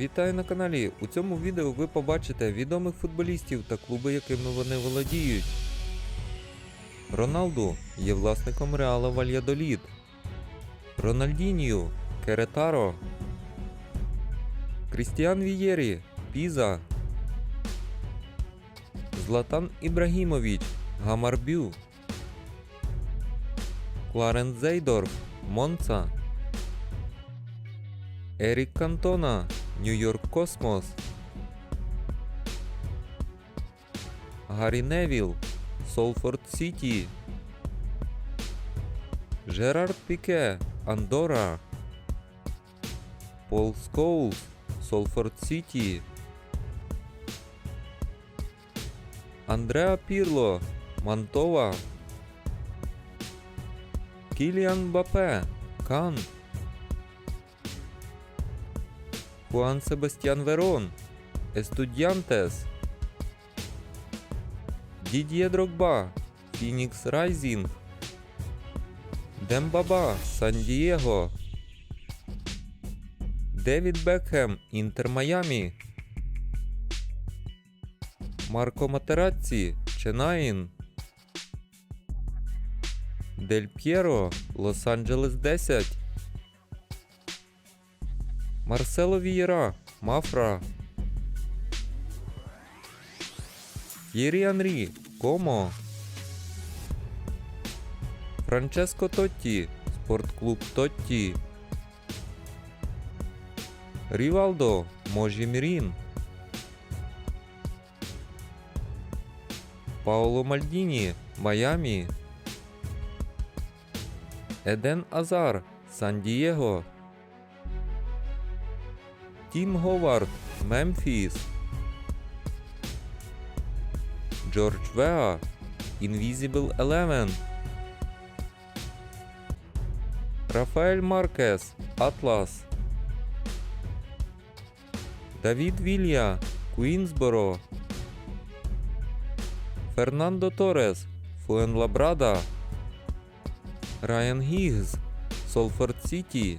Вітаю на каналі. У цьому відео ви побачите відомих футболістів та клуби, якими вони володіють. Роналду є власником Реала Вальядолід. Рональдінью Керетаро. Крістіан Вієрі Піза. Златан Ібрагімович Гамарбю. Кларенс Зейдорф Монца. Ерік Кантона, Нью-Йорк Космос. Гаррі Невіл, Солфорд Сіті. Жерард Піке, Андора. Пол Скоулс, Солфорд Сіті. Андреа Пірло, Мантова. Кіліан Бапе, Кан. Хуан Себастьян Верон, Естудіантес, Дід'є Дрогба, Фінікс Райзінг, Дембаба, Сан-Дієго, Девід Бекхем, Інтер Майамі, Марко Матерацці, Ченаїн, Дель П'єро, Лос-Анджелес 10. Марсело Вієра, Мафра. Єрі Анрі, Комо. Франческо Тотті, Спортклуб Тотті. Рівалдо, Можі Мірін. Пауло Мальдіні, Майамі. Еден Азар, Сан-Дієго. Тім Говард, Мемфіс. Джордж Веа, Invisible Eleven. Рафаель Маркес, Атлас. Давід Вілья, Куінсборо. Фернандо Торес, Фуенлабрада. Райан Гігз, Солфорд Сіті.